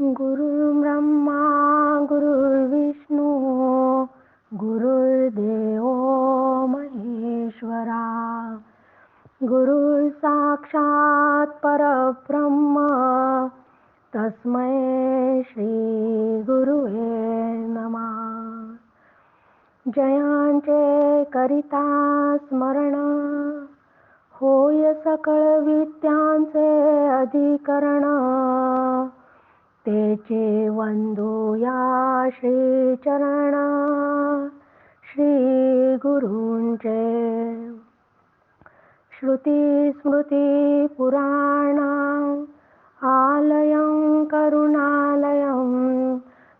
गुरुर्ब्रह्मा गुरुर्विष्णू गुरुर्देव महेश्वरा। गुरु साक्षात परब्रह्म तस्मै श्री गुरुवे नमा। जयांचे करिता स्मरण होय सकळ विद्यांचे अधिकरण ते चेन्दो याश्रीचरणश्रीगुरुञ्चे श्रुतिस्मृतिपुराणाम् आलयं करुणालयं।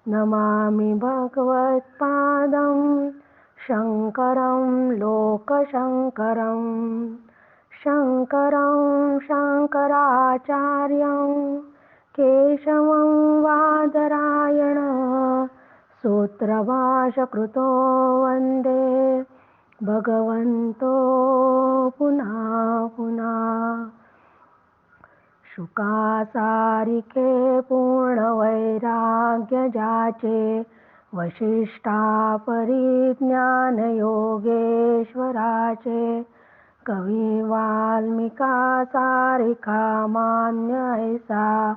नमामि भगवत्पादं। शङ्करं लोकशङ्करं। शङ्करं शङ्कराचार्यम्। केशवं वादरायण। सूत्रभाषकृतो वन्दे। भगवन्तो पुनः पुनः। शुकासारिके पूर्णवैराग्यजाचे जाचे परिज्ञान योगेश्वराचे कवी वाल्मिका सारिका मान्य ऐसा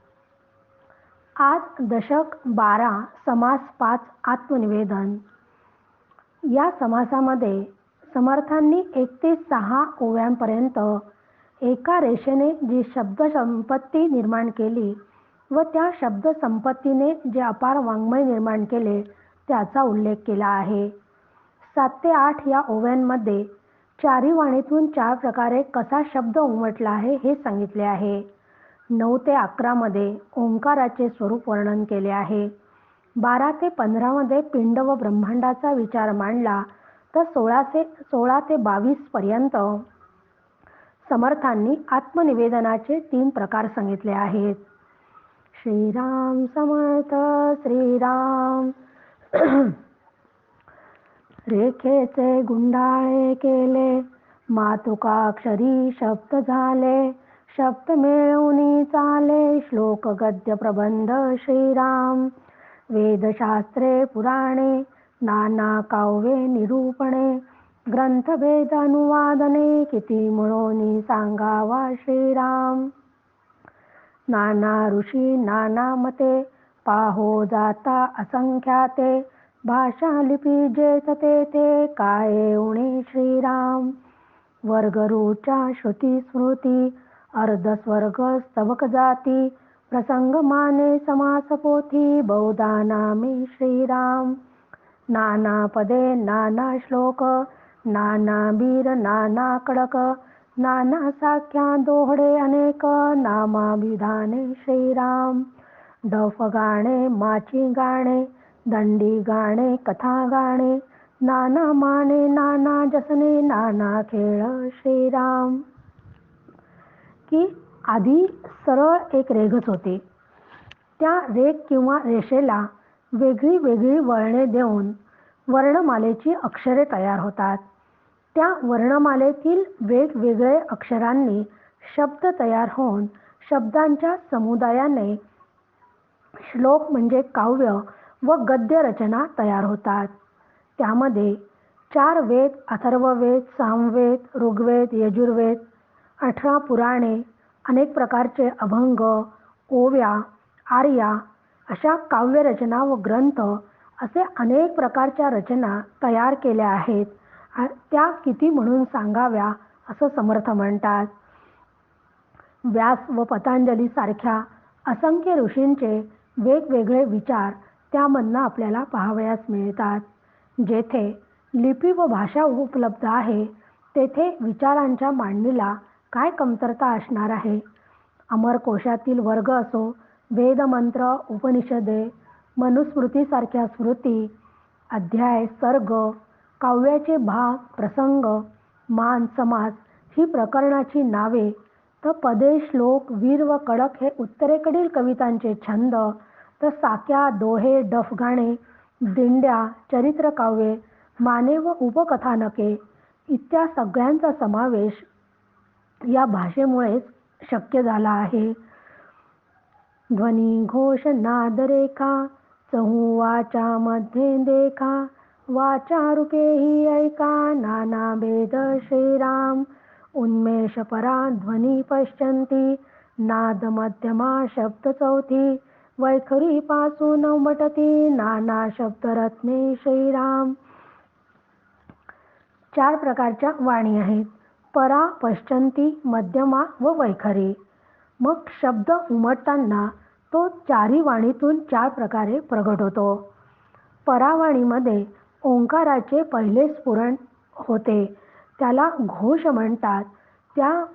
आज दशक बारा समास पाच आत्मनिवेदन. या समासामध्ये समर्थांनी एक ते सहा ओव्यांपर्यंत एका रेषेने जी शब्दसंपत्ती निर्माण केली व त्या शब्दसंपत्तीने जे अपार वाङ्मय निर्माण केले त्याचा उल्लेख केला आहे. सात ते आठ या ओव्यांमध्ये चारी वाणीतून चार प्रकारे कसा शब्द उमटला आहे हे सांगितले आहे. नऊ ते अकरामध्ये ओंकाराचे स्वरूप वर्णन केले आहे. बारा ते पंधरामध्ये पिंड व ब्रह्मांडाचा विचार मांडला तर सोळा ते सोळा ते बावीसपर्यंत समर्थांनी आत्मनिवेदनाचे तीन प्रकार सांगितले आहेत. श्रीराम समर्थ श्रीराम. रेखेचे गुंडाळे केले मातुकाक्षरी शब्द झाले. शब्द मिळवणी चाले श्लोक गद्य प्रबंध श्रीराम। वेदशास्त्रे पुराणे नाना काव्ये निरूपणे ग्रंथभेद अनुवादने किती म्हणून सांगावा श्रीराम। नाना ऋषी नाना मते पाहो जाता असंख्याते भाषा लिपी जेत ते ते काय उणे श्रीराम। वर्गरूच्या श्रुती स्मृती अर्धस्वर्ग स्तवक जाती प्रसंग माने समास पोथी बहुधा नामे श्रीराम। नाना पदे नाना श्लोक नाना बीर नाना कडक नाना साख्या दोहडे अनेक नामाभिधाने श्रीराम। डफ गाणे माची गाणे दंडी गाणे कथा गाणे नाना माने नाना जसने नाना खेळ श्रीराम। की आधी सरळ एक रेघच होते. त्या रेख किंवा रेषेला वेगळी वेगळी वळणे देऊन वर्णमालेची अक्षरे तयार होतात. त्या वर्णमालेतील वेगवेगळे अक्षरांनी शब्द तयार होऊन शब्दांच्या समुदायाने श्लोक म्हणजे काव्य व गद्य रचना तयार होतात. त्यामध्ये चार वेद अथर्ववेद सामवेद ऋग्वेद यजुर्वेद अठरा पुराणे अनेक प्रकारचे अभंग ओव्या आर्या अशा काव्यरचना व ग्रंथ असे अनेक प्रकारच्या रचना तयार केल्या आहेत. त्या किती म्हणून सांगाव्या असं समर्थ म्हणतात. व्यास व पतंजली सारख्या असंख्य ऋषींचे वेगवेगळे विचार त्यामधनं आपल्याला पाहावयास मिळतात. जेथे लिपी व भाषा उपलब्ध आहे तेथे विचारांच्या मांडणीला काय कमतरता असणार आहे? अमरकोशातील वर्ग असो वेदमंत्र उपनिषदे मनुस्मृतीसारख्या स्मृती अध्याय सर्ग काव्याचे भाग प्रसंग मान समास ही प्रकरणाची नावे तर पदे श्लोक वीर व कडक हे उत्तरेकडील कवितांचे छंद तर साक्या दोहे डफगाणे दिंड्या चरित्रकाव्ये माने व उपकथानके इत्या सगळ्यांचा समावेश या भाषेमुळेच शक्य झाला आहे. ध्वनी घोष नादरेखा चहू वाचा मध्ये देखा. वाचा रूपे ही ऐका. नाना भेद श्रीराम. उन्मेष परा ध्वनी पश्चंती. नाद मध्यमा शब्द चौथी. वैखरी पासून उमटती. नाना शब्द रत्ने श्रीराम. चार प्रकारच्या वाणी आहेत. परा पश्चंती मध्यमा व वैखरी. मग शब्द उमटताना तो चारी वाणीतून चार प्रकारे प्रगट होतो. परावाणीमध्ये ओंकाराचे पहिले स्फुरण होते. त्याला घोष म्हणतात. त्या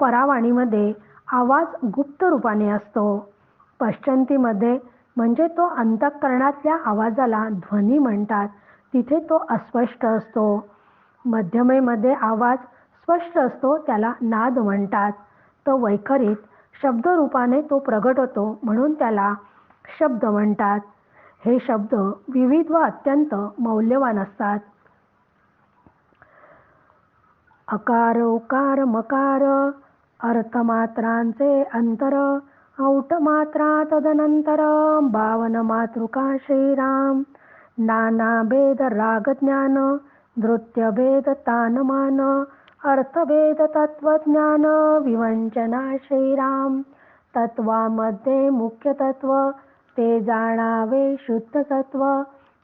परावाणीमध्ये आवाज गुप्त रूपाने असतो. पश्चंतीमध्ये म्हणजे तो अंतःकरणातल्या आवाजाला ध्वनी म्हणतात. तिथे तो अस्पष्ट असतो. मध्यमेमध्ये आवाज स्पष्ट असतो त्याला नाद म्हणतात. तो वैखरीत शब्दरूपाने तो प्रगट होतो म्हणून त्याला शब्द म्हणतात. हे शब्द विविध व अत्यंत मौल्यवान असतात. अकार उकार मकार अर्थमात्रांचे अंतर औटमात्रा तदनंतर बावन मातृका श्रीराम नाना भेद राग ज्ञान नृत्यभेद तानमान अर्थभेद तत्वज्ञान विवंचना श्रीराम. तत्वामध्ये मुख्य तत्व ते जाणावे शुद्ध तत्व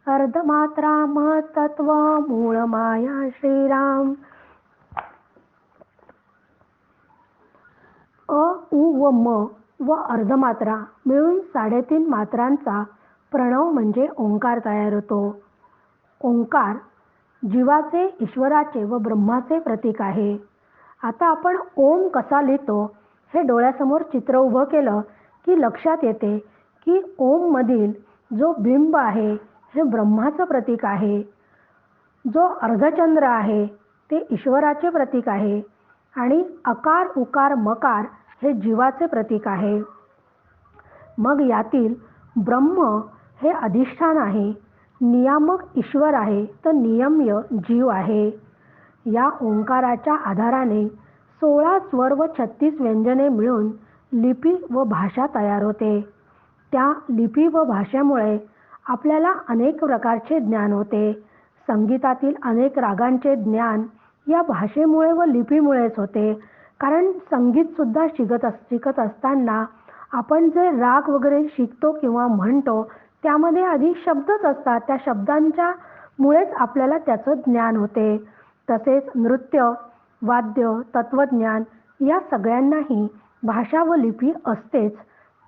अर्धमात्रा महत्त्व मूळ माया श्रीराम. अ उ व म व अर्धमात्रा मिळून साडेतीन मात्रांचा प्रणव म्हणजे ओंकार तयार होतो. ओंकार जीवाचे ईश्वराचे व ब्रह्माचे प्रतीक आहे. आता आपण ओम कसा लिहितो हे डोळ्यासमोर चित्र उभं केलं की लक्षात येते की ओममधील जो बिंब आहे हे ब्रह्माचं प्रतीक आहे. जो अर्धचंद्र आहे ते ईश्वराचे प्रतीक आहे आणि अकार उकार मकार हे जीवाचे प्रतीक आहे. मग यातील ब्रह्म हे अधिष्ठान आहे. नियामक ईश्वर आहे तर नियम्य जीव आहे. या ओंकाराच्या आधाराने सोळा स्वर व छत्तीस व्यंजने मिळून लिपी व भाषा तयार होते. त्या लिपी व भाषेमुळे आपल्याला अनेक प्रकारचे ज्ञान होते. संगीतातील अनेक रागांचे ज्ञान या भाषेमुळे व लिपीमुळेच होते. कारण संगीतसुद्धा शिकत अस शिकत असताना आपण जे राग वगैरे शिकतो किंवा म्हणतो त्यामध्ये आधी शब्दच असतात. त्या शब्दांच्या मुळेच आपल्याला त्याचं ज्ञान होते. तसेच नृत्य वाद्य तत्वज्ञान या सगळ्यांनाही भाषा व लिपी असतेच.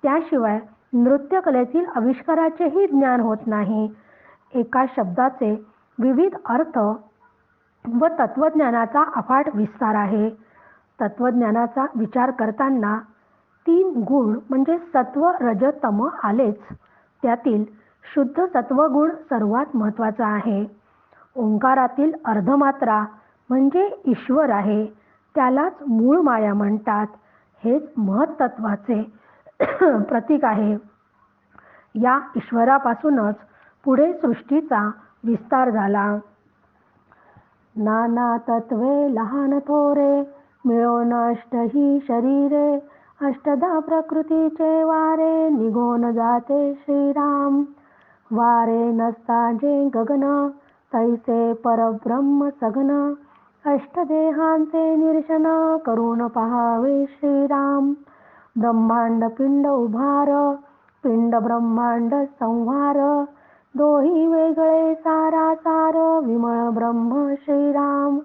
त्याशिवाय नृत्यकलेतील आविष्काराचेही ज्ञान होत नाही. एका शब्दाचे विविध अर्थ व तत्वज्ञानाचा अफाट विस्तार आहे. तत्वज्ञानाचा विचार करताना तीन गुण म्हणजे सत्व रजतम आलेच. त्यातील शुद्ध सत्वगुण सर्वात महत्त्वाचा आहे. ओंकारातील अर्धमात्रा म्हणजे ईश्वर आहे. त्यालाच मूळ माया म्हणतात. हेच महत्त्वाचे प्रतीक आहे. या ईश्वरापासूनच पुढे सृष्टीचा विस्तार झाला. नाना तत्वे लहान थोरे मिळून अष्ट ही शरीरे. अष्टदा प्रकृतीचे वारे निघून जाते श्रीराम. वारे नसता जे गगन तैसे परब्रह्म सगन अष्टदेहांचे निरशन करून पहावे श्रीराम. ब्रह्मांड पिंड उभार पिंड ब्रह्मांड संहार. दोही वेगळे सारा सार विमळ ब्रह्म श्रीराम.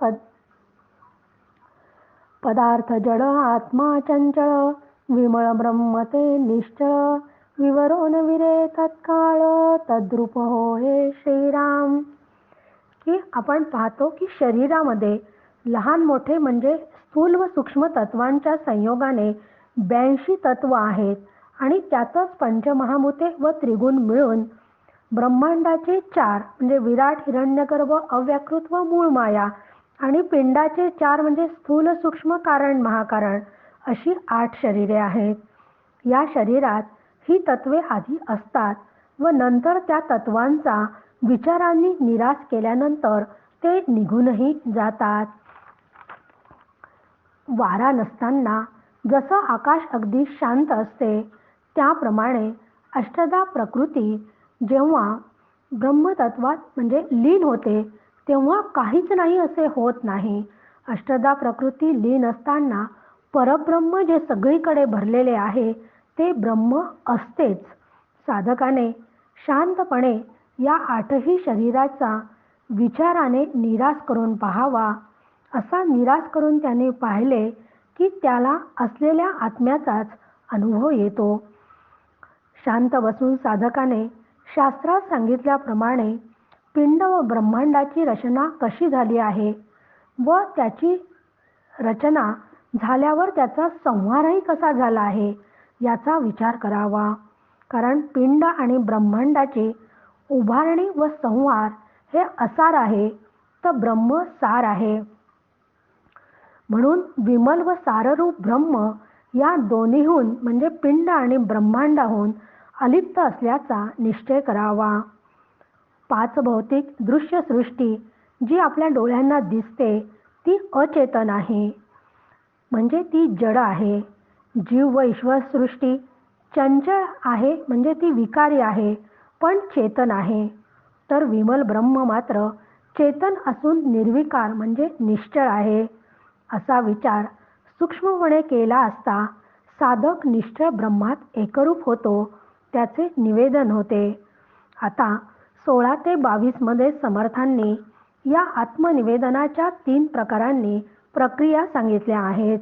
पद पदार्थ जड आत्मा चंचळ विमळ ब्रह्म ते निश्चळ विवरोन विरे तत्काळ तद्रूप हो हे श्रीराम. की आपण पाहतो की शरीरामध्ये लहान मोठे म्हणजे स्थूल व सूक्ष्म तत्वांच्या संयोगाने ब्याऐंशी तत्व आहेत आणि त्यातच पंचमहाभूते व त्रिगुण मिळून ब्रह्मांडाचे चार म्हणजे विराट हिरण्यगर्भ अव्याकृत व मूळ माया आणि पिंडाचे चार म्हणजे स्थूल सूक्ष्म कारण महाकारण अशी आठ शरीरे आहेत. या शरीरात ही तत्वे आधी असतात व नंतर त्या तत्वांचा विचारांनी निराश केल्यानंतर ते निघूनही जातात. वारा नसताना जसं आकाश अगदी शांत असते त्याप्रमाणे अष्टदा प्रकृती जेव्हा ब्रह्मतत्वात म्हणजे लीन होते तेव्हा काहीच नाही असे होत नाही. अष्टदा प्रकृती लीन असताना परब्रह्म जे सगळीकडे भरलेले आहे ते ब्रह्म असतेच. साधकाने शांतपणे या आठही शरीराचा विचाराने निराश करून पाहावा. असा निराश करून त्याने पाहिले की त्याला असलेल्या आत्म्याचाच अनुभव येतो. शांत बसून साधकाने शास्त्रात सांगितल्याप्रमाणे पिंड व ब्रह्मांडाची रचना कशी झाली आहे व त्याची रचना झाल्यावर त्याचा संहारही कसा झाला आहे याचा विचार करावा. कारण पिंड आणि ब्रह्मांडाची उभारणी व संहार हे असार आहे तर ब्रह्म सार आहे. म्हणून विमल व साररूप ब्रह्म या दोन्हीहून म्हणजे पिंड आणि ब्रह्मांडाहून अलिप्त असल्याचा निश्चय करावा. पाच भौतिक दृश्यसृष्टी जी आपल्या डोळ्यांना दिसते ती अचेतन आहे. म्हणजे ती जड आहे. जीव व ईश्वर सृष्टी चंचल आहे म्हणजे ती विकारी आहे पण चेतन आहे. तर विमल ब्रह्म मात्र चेतन असून निर्विकार म्हणजे निश्चळ आहे. असा विचार सूक्ष्मपणे केला असता साधक निश्चळ ब्रह्मात एकरूप होतो त्याचे निवेदन होते. आता सोळा ते बावीसमध्ये समर्थांनी या आत्मनिवेदनाच्या तीन प्रकारांनी प्रक्रिया सांगितल्या आहेत.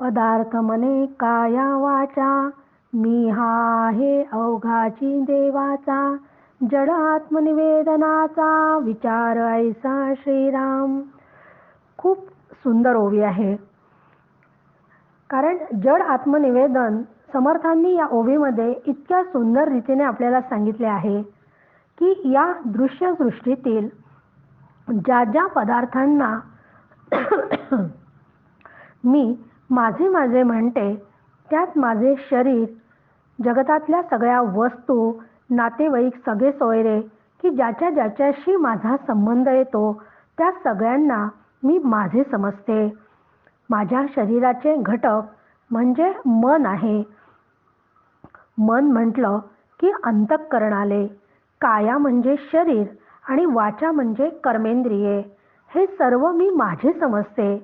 पदार्थ मने काया वाचा मी हा आहे अवघाची देवाचा जड आत्मनिवेदनाचा विचार ऐसा श्रीराम. खूप सुंदर ओवी आहे. कारण जड आत्मनिवेदन समर्थांनी या ओवीमध्ये इतक्या सुंदर रीतीने आपल्याला सांगितले आहे की या दृश्यसृष्टीतील ज्या ज्या पदार्थांना मी माझे माझे म्हणते त्यात माझे शरीर जगतातल्या सगळ्या वस्तू नातेवाईक सगळे सोयरे की ज्याच्या ज्याच्याशी माझा संबंध येतो त्या सगळ्यांना मी माझे समजते. माझ्या शरीराचे घटक म्हणजे मन आहे. मन म्हटलं की अंतःकरण आले काया म्हणजे शरीर आणि वाचा म्हणजे कर्मेंद्रिये. हे सर्व मी माझे समजते.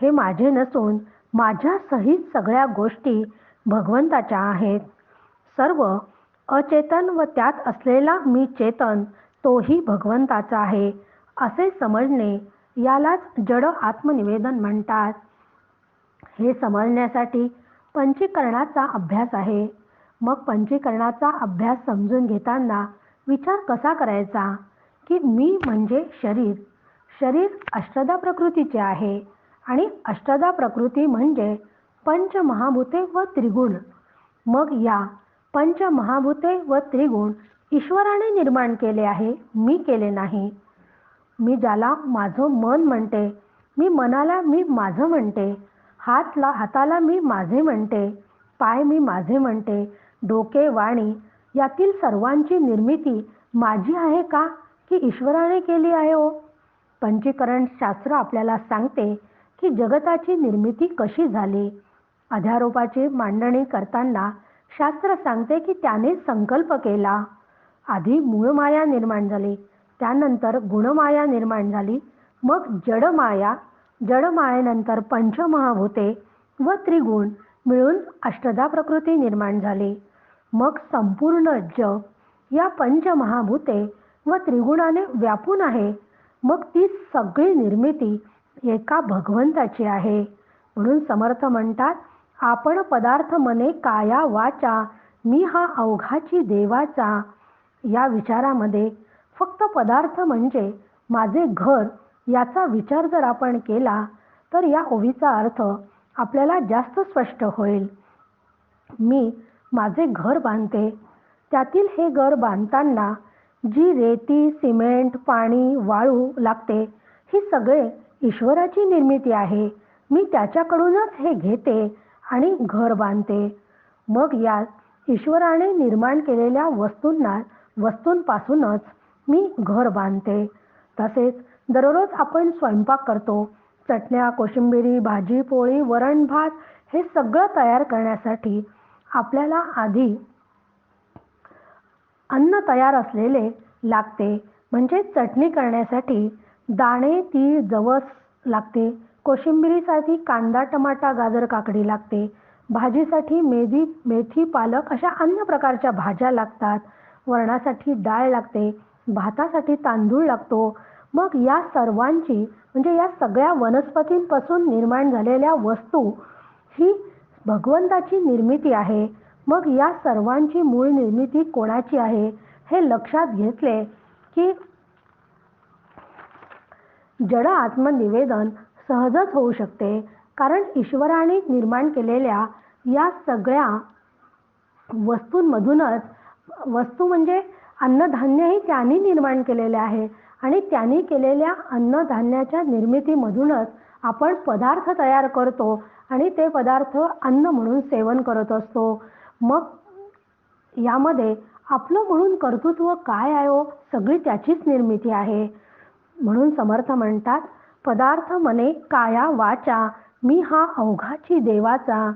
हे माझे नसून माझ्या सहित सगळ्या गोष्टी भगवंताच्या आहेत. सर्व अचेतन व त्यात असलेला मी चेतन तोही भगवंताचा आहे असे समजणे यालाच जड आत्मनिवेदन म्हणतात. हे समजण्यासाठी पंचीकरणाचा अभ्यास आहे. मग पंचीकरणाचा अभ्यास समजून घेताना विचार कसा करायचा? की मी म्हणजे शरीर. शरीर अष्टदा प्रकृतीचे आहे आणि अष्टदा प्रकृती म्हणजे पंचमहाभूते व त्रिगुण. मग या पंचमहाभूते व त्रिगुण ईश्वराने निर्माण केले आहे मी केले नाही. मी ज्याला माझं मन म्हणते मी मनाला मी माझं म्हणते हातला हाताला मी माझे म्हणते पाय मी माझे म्हणते डोके वाणी यातील सर्वांची निर्मिती माझी आहे का की ईश्वराने केली आहे हो? पंचीकरण शास्त्र आपल्याला सांगते की जगताची निर्मिती कशी झाली? अध्यारोपाची मांडणी करताना शास्त्र सांगते की त्याने संकल्प केला. आधी मूळमाया निर्माण झाली त्यानंतर गुणमाया निर्माण झाली मग जडमाया. जडमायेनंतर पंचमहाभूते व त्रिगुण मिळून अष्टदा प्रकृती निर्माण झाली. मग संपूर्ण जग या पंचमहाभूते व त्रिगुणाने व्यापून आहे. मग ती सगळी निर्मिती एका भगवंताची आहे. म्हणून समर्थ म्हणतात आपण पदार्थ मने काया वाचा मी हा अवघाची देवाचा. या विचारामध्ये फक्त पदार्थ म्हणजे माझे घर याचा विचार जर आपण केला तर या ओवीचा अर्थ आपल्याला जास्त स्पष्ट होईल. मी माझे घर बांधते. त्यातील हे घर बांधताना जी रेती सिमेंट पाणी वाळू लागते ही सगळे ईश्वराची निर्मिती आहे. मी त्याच्याकडूनच हे घेते आणि घर बांधते. मग यात ईश्वराने निर्माण केलेल्या वस्तूंना वस्तूंपासूनच मी घर बांधते. तसेच दररोज आपण स्वयंपाक करतो. चटण्या कोशिंबिरी भाजी पोळी वरण भात हे सगळं तयार करण्यासाठी आपल्याला आधी अन्न तयार असलेले लागते. म्हणजे चटणी करण्यासाठी दाणे तीळ जवस लागते. कोशिंबिरीसाठी कांदा टमाटा गाजर काकडी लागते. भाजीसाठी मेथी मेथी पालक अशा अन्य प्रकारच्या भाज्या लागतात. वरणासाठी डाळ लागते. भातासाठी तांदूळ लागतो. मग या सर्वांची म्हणजे या सगळ्या वनस्पतींपासून निर्माण झालेल्या वस्तू ही भगवंताची निर्मिती आहे. मग या सर्वांची मूळ निर्मिती कोणाची आहे? हे लक्षात घेतले की जड आत्मनिवेदन सहजच होऊ शकते. कारण ईश्वराने निर्माण केलेल्या या सगळ्या वस्तूंमधूनच वस्तू म्हणजे अन्नधान्यही त्यांनी निर्माण केलेले आहे. आणि त्यांनी केलेल्या अन्नधान्याच्या निर्मितीमधूनच आपण पदार्थ तयार करतो आणि ते पदार्थ अन्न म्हणून सेवन करत असतो. मग यामध्ये आपलं म्हणून कर्तृत्व काय आहे हो? सगळी त्याचीच निर्मिती आहे. म्हणून समर्थ म्हणतात पदार्थ मने काया वाचा मी हा अवघाची देवाचा.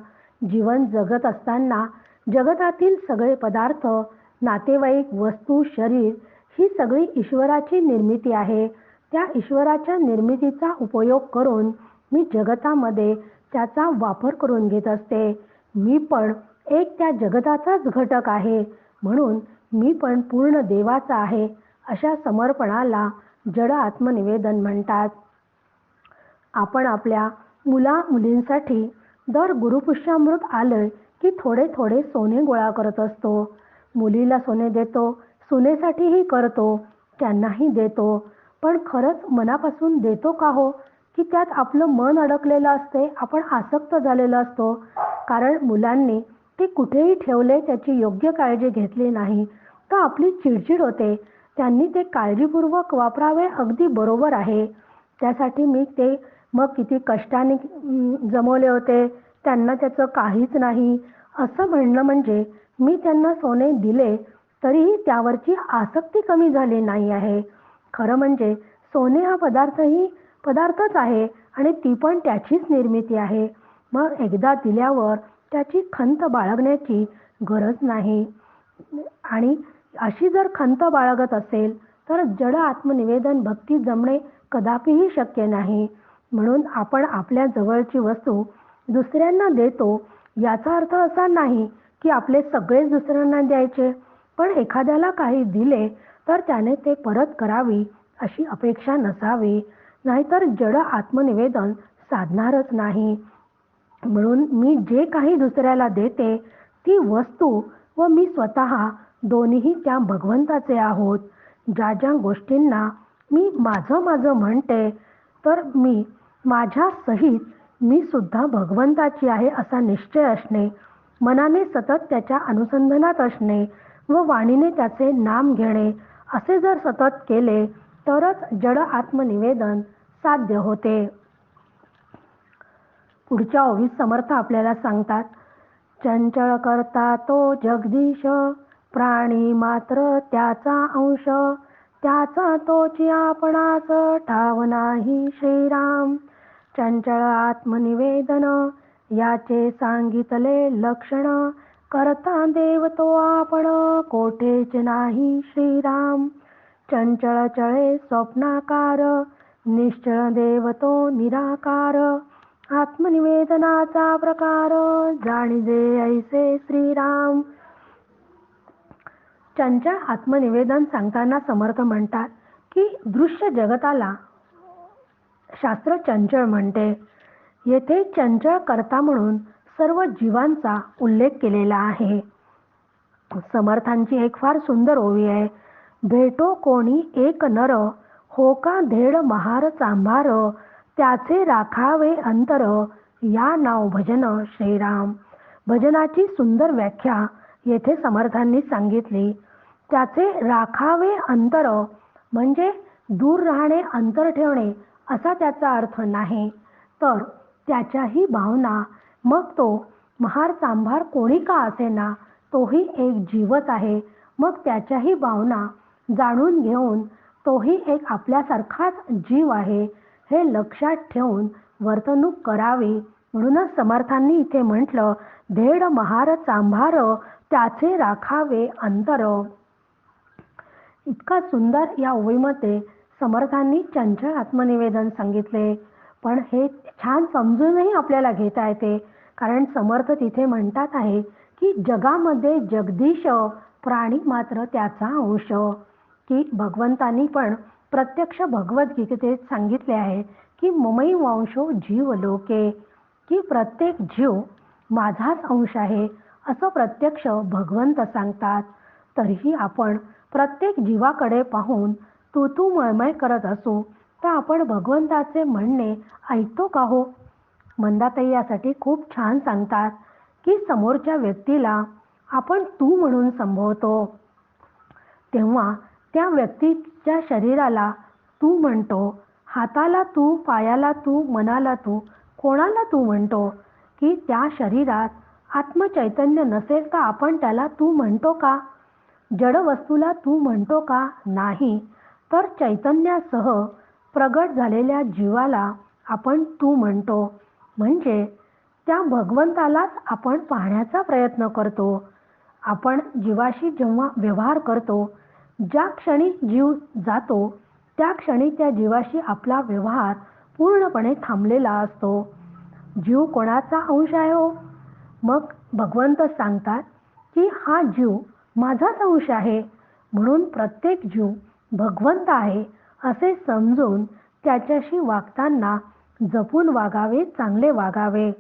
जीवन जगत असताना जगतातील सगळे पदार्थ नातेवाईक वस्तू शरीर ही सगळी ईश्वराची निर्मिती आहे. त्या ईश्वराच्या निर्मितीचा उपयोग करून मी जगतामध्ये त्याचा वापर करून घेत असते. मी पण एक त्या जगताचाच घटक आहे म्हणून मी पण पूर्ण देवाचा आहे अशा समर्पणाला जड आत्मनिवेदन म्हणतात. आपण आपल्या मुला मुलींसाठी दर गुरुपुष्यामृत आलं की थोडे थोडे सोने गोळा करत असतो. मुलीला सोने देतो सुनेसाठीही करतो त्यांनाही देतो. पण खरंच मनापासून देतो का हो? की त्यात आपलं मन अडकलेलं असते आपण आसक्त झालेलो असतो. कारण मुलांनी ते कुठेही ठेवले त्याची योग्य काळजी घेतली नाही. तर आपली चिडचिड होते. त्यांनी ते काळजीपूर्वक वापरावे अगदी बरोबर आहे. त्यासाठी मी ते मग किती कष्टाने जमवले होते त्यांना त्याचं काहीच नाही. असं म्हणणं म्हणजे मी त्यांना सोने दिले तरीही त्यावरची आसक्ती कमी झाली नाही आहे. खरं म्हणजे सोने हा पदार्थही पदार्थच आहे आणि ती पण त्याचीच निर्मिती आहे. मग एकदा दिल्यावर त्याची खंत बाळगण्याची गरज नाही. आणि अशी जर खंत बाळगत असेल तर जड आत्मनिवेदन भक्ती जमणे कदापिही शक्य नाही. म्हणून आपण आपल्या जवळची वस्तू दुसऱ्यांना देतो याचा अर्थ असा नाही की आपले सगळेच दुसऱ्यांना द्यायचे. पण एखाद्याला काही दिले तर त्याने ते परत करावी अशी अपेक्षा नसावी. नाहीतर जड आत्मनिवेदन साधणारच नाही. म्हणून मी जे काही दुसऱ्याला देते ती वस्तू व मी स्वतः दोन्हीही त्या भगवंताचे आहोत. ज्या ज्या गोष्टींना मी माझं माझं म्हणते तर मी माझ्या सहित मी सुद्धा भगवंताची आहे असा निश्चय असणे मनाने सतत त्याच्या अनुसंधानात असणे व वाणीने त्याचे नाम घेणे असे जर सतत केले तरच जड आत्मनिवेदन साध्य होते. पुढच्या ओवीत समर्थ आपल्याला सांगतात चंचळ करता तो जगदीश प्राणी मात्र त्याचा अंश त्याचा तोची आपणास ठाव नाही श्रीराम. चंचळ आत्मनिवेदन याचे सांगितले लक्षण करता देव तो आपण कोठेच नाही श्रीराम. चंचळ चळे स्वप्नाकार निश्चळ देव तो निराकार. आत्मनिवेदनाचा प्रकार जाणीजे ऐसे श्रीराम. चंचळ आत्मनिवेदन सांगताना समर्थ म्हणतात की दृश्य जगताला शास्त्र चंचळ म्हणते. येथे चंचळ करता म्हणून सर्व जीवांचा उल्लेख केलेला आहे. समर्थांची एक फार सुंदर ओवी आहे. भेटो कोणी एक नर हो का धेड महार चांभार त्याचे राखावे अंतर या नाव भजन श्रीराम. भजनाची सुंदर व्याख्या येथे समर्थांनी सांगितली. त्याचे राखावे अंतर म्हणजे दूर राहणे अंतर ठेवणे असा त्याचा अर्थ नाही. तर त्याच्याही भावना मग तो महार सांभार कोणी का असेना? तोही एक जीवच आहे. मग त्याच्याही भावना जाणून घेऊन तोही एक आपल्यासारखाच जीव आहे. हे लक्षात ठेवून वर्तणूक करावी म्हणूनच समर्थांनी इथे म्हटलं धेड महार चांभार त्याचे राखावे अंतर. इतका सुंदर या ओळीमध्ये समर्थांनी चंचल आत्मनिवेदन सांगितले. पण हे छान समजूनही आपल्याला घेता येते. कारण समर्थ तिथे म्हणतात आहे की जगामध्ये जगदीश प्राणी मात्र त्याचा अंश. की भगवंतांनी पण प्रत्यक्ष भगवद्गीतेत सांगितले आहे की ममई वंशो जीव लोके की प्रत्येक जीव माझाच अंश आहे असं प्रत्यक्ष भगवंत सांगतात. तरीही आपण प्रत्येक जीवाकडे पाहून तू तू मळमळ करत असू तर आपण भगवंताचे म्हणणे ऐकतो का हो? मंदाताई यासाठी खूप छान सांगतात की समोरच्या व्यक्तीला आपण तू म्हणून संभवतो तेव्हा त्या व्यक्तीच्या शरीराला तू म्हणतो. हाताला तू पायाला तू मनाला तू कोणाला तू म्हणतो की त्या शरीरात आत्मचैतन्य नसेल तर आपण त्याला तू म्हणतो का? जड वस्तूला तू म्हणतो का? नाही. तर चैतन्यासह प्रगट झालेल्या जीवाला आपण तू म्हणतो. म्हणजे त्या भगवंतालाच आपण पाहण्याचा प्रयत्न करतो. आपण जीवाशी जेव्हा व्यवहार करतो ज्या क्षणी जीव जातो त्या क्षणी त्या जीवाशी आपला व्यवहार पूर्णपणे थांबलेला असतो. जीव कोणाचा अंश आहे हो? मग भगवंत सांगतात की हा जीव माझाच अंश आहे. म्हणून प्रत्येक जीव भगवंत आहे असे समजून त्याच्याशी वागताना जपून वागावे चांगले वागावे.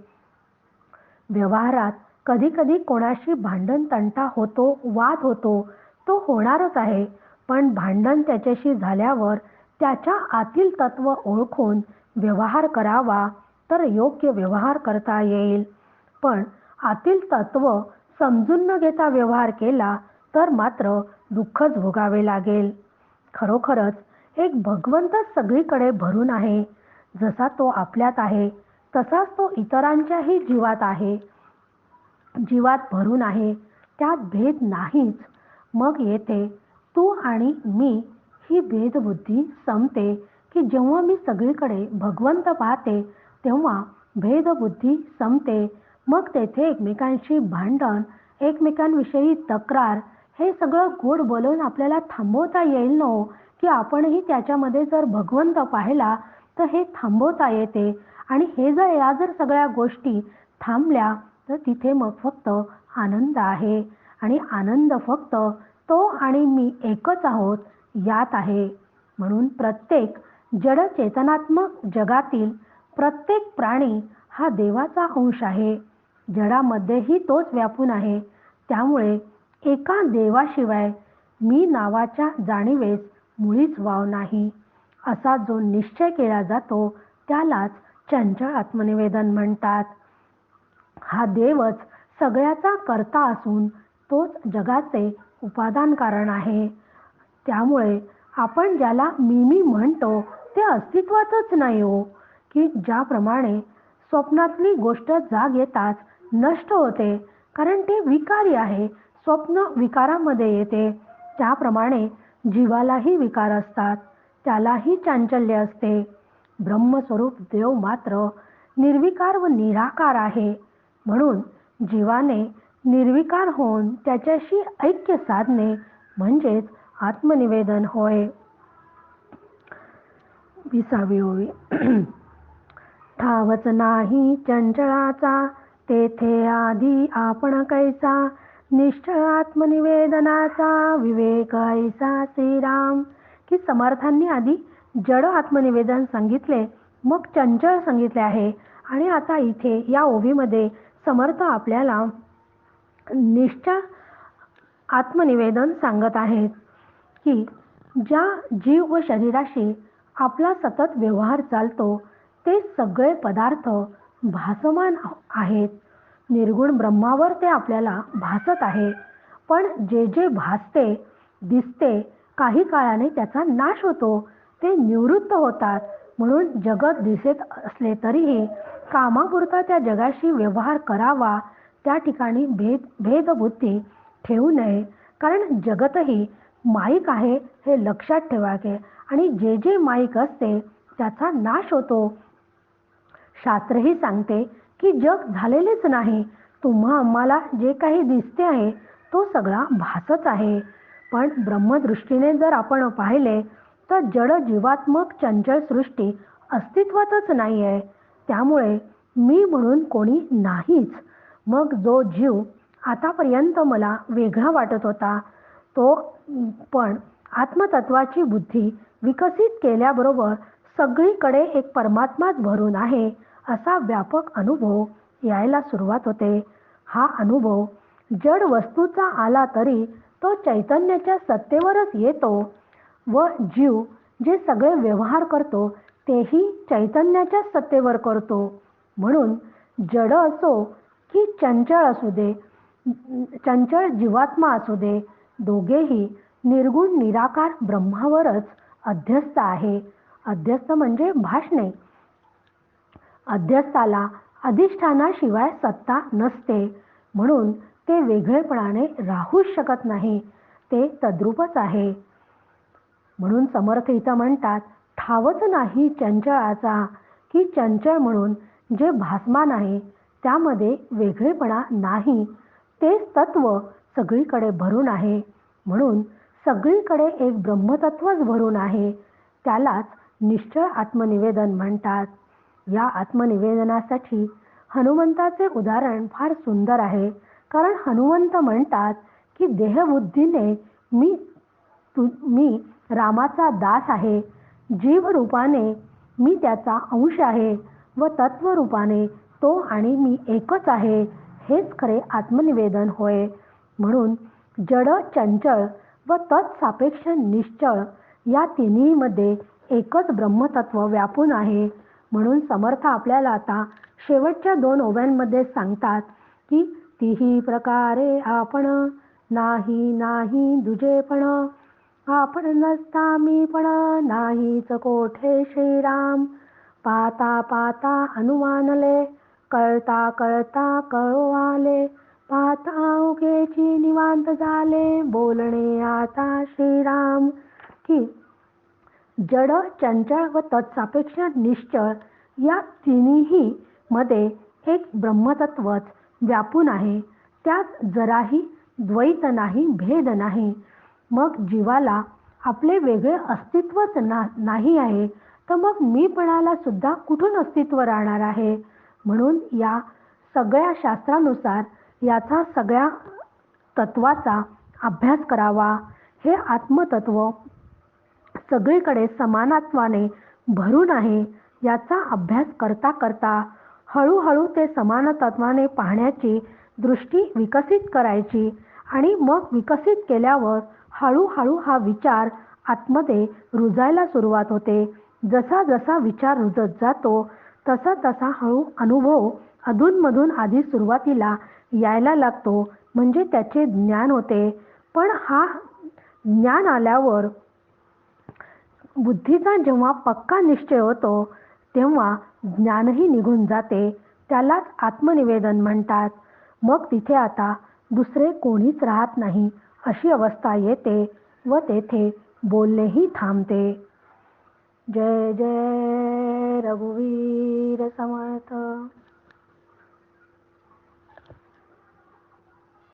व्यवहारात कधी कधी कोणाशी भांडण तंटा होतो वाद होतो तो होणारच आहे. पण भांडण त्याच्याशी झाल्यावर त्याच्या आतील तत्व ओळखून व्यवहार करावा तर योग्य व्यवहार करता येईल. पण आतील तत्व समजून न घेता व्यवहार केला तर मात्र दुःखच भोगावे लागेल. खरोखरच एक भगवंतच सगळीकडे भरून आहे. जसा तो आपल्यात आहे तसाच तो इतरांच्याही जीवात आहे. जीवात भरून आहे त्यात भेद नाहीच. मग येते तू आणि मी ही भेदबुद्धी संपते की जेव्हा मी सगळीकडे भगवंत पाहते तेव्हा भेदबुद्धी संपते. मग तेथे एकमेकांशी भांडण एकमेकांविषयी तक्रार हे सगळं गोड बोलून आपल्याला थांबवता येईल नो? की आपणही त्याच्यामध्ये जर भगवंत पाहिला तर हे थांबवता येते. आणि हे जर या जर सगळ्या गोष्टी थांबल्या तर तिथे मग फक्त आनंद आहे. आणि आनंद फक्त तो आणि मी एकच आहोत यात आहे. म्हणून प्रत्येक जड चेतनात्मक जगातील प्रत्येक प्राणी हा देवाचा अंश आहे. जडामध्येही तोच व्यापून आहे. त्यामुळे एका देवाशिवाय मी नावाच्या जाणीवेस मुळीच वाव नाही. असा जो निश्चय केला जातो त्यालाच चंचल आत्मनिवेदन म्हणतात. हा देवच सगळ्याचा कर्ता असून तोच जगाचे उपादान कारण आहे. त्यामुळे आपण ज्याला मी मी म्हणतो ते अस्तित्वातच नाही हो. की ज्याप्रमाणे स्वप्नातली गोष्ट जाग येताच नष्ट होते कारण ते विकारी आहे स्वप्न विकारामध्ये येते. त्याप्रमाणे जीवालाही विकार असतात. त्यालाही चांचल्य असते. ब्रह्मस्वरूप देव मात्र निर्विकार व निराकार आहे. म्हणून जीवाने निर्विकार होऊन त्याच्याशी ऐक्य साधणे म्हणजेच आत्मनिवेदन होय. विसावी ओळी. ठावच नाही चंचळाचा तेथे आधी आपण कैसा? निश्चळ आत्मनिवेदनाचा विवेक ऐसा श्रीराम. की समर्थांनी आधी जड आत्मनिवेदन सांगितले मग चंचळ सांगितले आहे आणि आता इथे या ओवीमध्ये समर्थ आपल्याला निश्चय आत्मनिवेदन सांगत आहेत की ज्या जीव व शरीराशी आपला सतत व्यवहार चालतो ते सगळे पदार्थ भासमान आहेत. निर्गुण ब्रह्मावर ते आपल्याला भासत आहे. पण जे जे भासते दिसते काही काळाने त्याचा नाश होतो. ते निवृत्त होतात. म्हणून जगत दिसत असले तरीही कामापुरता त्या जगाशी व्यवहार करावा. त्या ठिकाणी भेद भेदबुद्धी ठेवू नये. कारण जगतही माईक आहे हे लक्षात ठेवावे. आणि जे जे माईक असते त्याचा नाश होतो. शास्त्रही सांगते की जग झालेलेच नाही. तुम्हा आम्हाला जे काही दिसते आहे तो सगळा भासच आहे. पण ब्रह्मदृष्टीने जर आपण पाहिले तर जड जीवात्मक चंचल सृष्टी अस्तित्वातच नाही आहे त्यामुळे मी म्हणून कोणी नाहीच. मग जो जीव आतापर्यंत मला वेगळा वाटत होता तो पण आत्मतत्वाची बुद्धी विकसित केल्याबरोबर सगळीकडे एक परमात्माच भरून आहे असा व्यापक अनुभव यायला सुरुवात होते. हा अनुभव जड वस्तूचा आला तरी तो चैतन्याच्या सत्तेवरच येतो व जीव जे सगळे व्यवहार करतो तेही चैतन्याच्या सत्तेवर करतो. म्हणून जड असो की चंचळ असू दे चंचळ जीवात्मा असू दे दोघेही निर्गुण निराकार ब्रह्मावरच अध्यस्त आहे. अध्यस्त म्हणजे भाषणे अध्यस्ताला अधिष्ठानाशिवाय सत्ता नसते. म्हणून ते वेगळेपणाने राहूच शकत नाही. ते तद्रूपच आहे. म्हणून समर्थ इथं म्हणतात ठावच नाही चंचळाचा की चंचळ म्हणून जे भासमान आहे त्यामध्ये वेगळेपणा नाही. तेच तत्व सगळीकडे भरून आहे. म्हणून सगळीकडे एक ब्रह्मतत्वच भरून आहे. त्यालाच निश्चळ आत्मनिवेदन म्हणतात. या आत्मनिवेदनासाठी हनुमंताचे उदाहरण फार सुंदर आहे. कारण हनुमंत म्हणतात की देहबुद्धीने मी तु मी रामाचा दास आहे. जीव रूपाने मी त्याचा अंश आहे व तत्वरूपाने तो आणि मी एकच आहे. हेच खरे आत्मनिवेदन होय. म्हणून जड चंचळ व तत्सापेक्ष निश्चळ या तिन्हीमध्ये एकच ब्रह्मतत्व व्यापून आहे. म्हणून समर्थ आपल्याला आता शेवटच्या दोन ओव्यांमध्ये सांगतात की तिही प्रकारे आपण नाही नाही दुजेपण आपण नसता मी पण नाहीच कोठे श्रीराम. पाता पाता अनुमानले कळता कळता कळो आले. पाता उगेची निवांत झाले बोलणे आता श्रीराम. की जड चंचळ व तत्सापेक्ष निश्चळ या तिन्ही मध्ये एक ब्रह्मतत्वच. व्यापून आहे. त्यात जराही द्वैत नाही भेद नाही. मग जीवाला आपले वेगळे अस्तित्वच ना नाही आहे तर मग मीपणाला सुद्धा कुठून अस्तित्व राहणार आहे? म्हणून या सगळ्या शास्त्रानुसार याचा सगळ्या तत्वाचा अभ्यास करावा. हे आत्मतत्व सगळीकडे समानत्वाने भरून आहे याचा अभ्यास करता करता हळूहळू ते समान तत्वाने पाहण्याची दृष्टी विकसित करायची आणि मग विकसित केल्यावर हळूहळू हा विचार आतमध्ये रुजायला सुरुवात होते. जसा जसा विचार रुजत जातो तसा तसा हळू अनुभव अधूनमधून आधी सुरुवातीला यायला लागतो म्हणजे त्याचे ज्ञान होते. पण हा ज्ञान आल्यावर बुद्धीचा जेव्हा पक्का निश्चय होतो तेव्हा ज्ञानही निघून जाते त्यालाच आत्मनिवेदन म्हणतात. मग तिथे आता दुसरे कोणीच राहत नाही अशी अवस्था येते व तेथे बोलणेही थांबते. जय जय रघुवीर समर्थ.